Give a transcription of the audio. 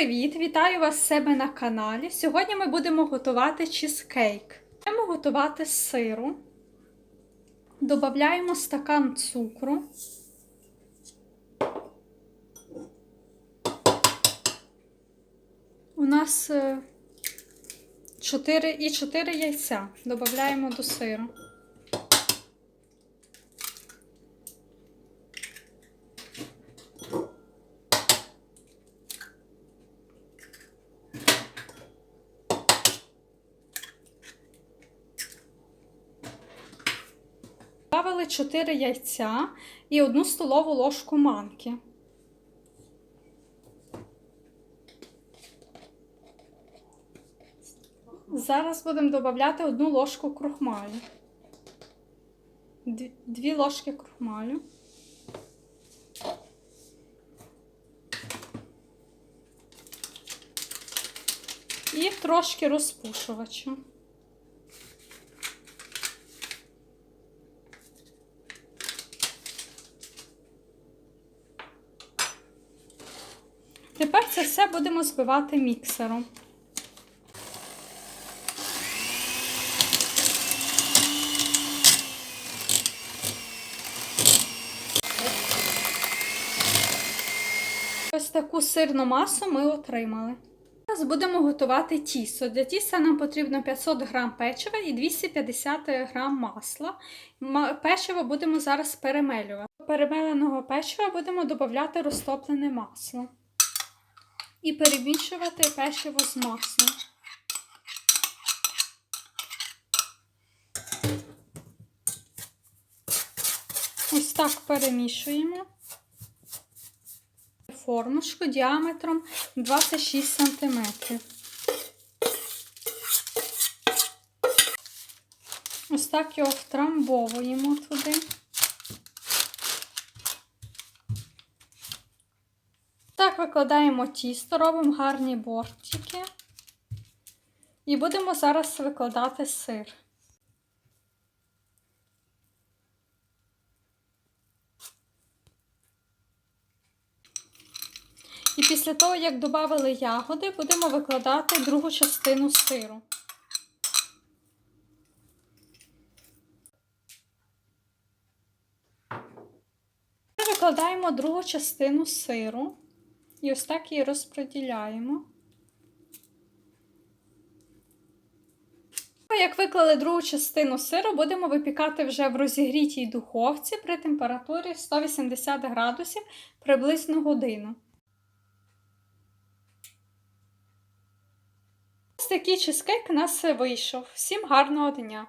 привіт! Вітаю вас з себе на каналі. Сьогодні ми будемо готувати чизкейк. Будемо готувати сиру. Додаємо стакан цукру. У нас 4 і 4 яйця. Додаємо до сиру. Добавили 4 яйця і 1 столову ложку манки. Зараз будемо додати 1 ложку крохмалю. 2 ложки крохмалю. І трошки розпушувача. Тепер це все будемо збивати міксером. Ось таку сирну масу ми отримали. Зараз будемо готувати тісто. Для тіста нам потрібно 500 г печива і 250 г масла. Печиво будемо зараз перемелювати. До перемеленого печива будемо додати розтоплене масло і перемішувати печиво з маслом. Ось так перемішуємо формочку діаметром 26 см. Ось так його втрамбовуємо туди. Викладаємо тісто, робимо гарні бортики. І будемо зараз викладати сир. І після того, як додали ягоди, будемо викладати другу частину сиру. Викладаємо другу частину сиру. І ось так її розподіляємо. Як виклали другу частину сиру, будемо випікати вже в розігрітій духовці при температурі 180 градусів приблизно годину. Ось такий чизкейк у нас вийшов. Всім гарного дня!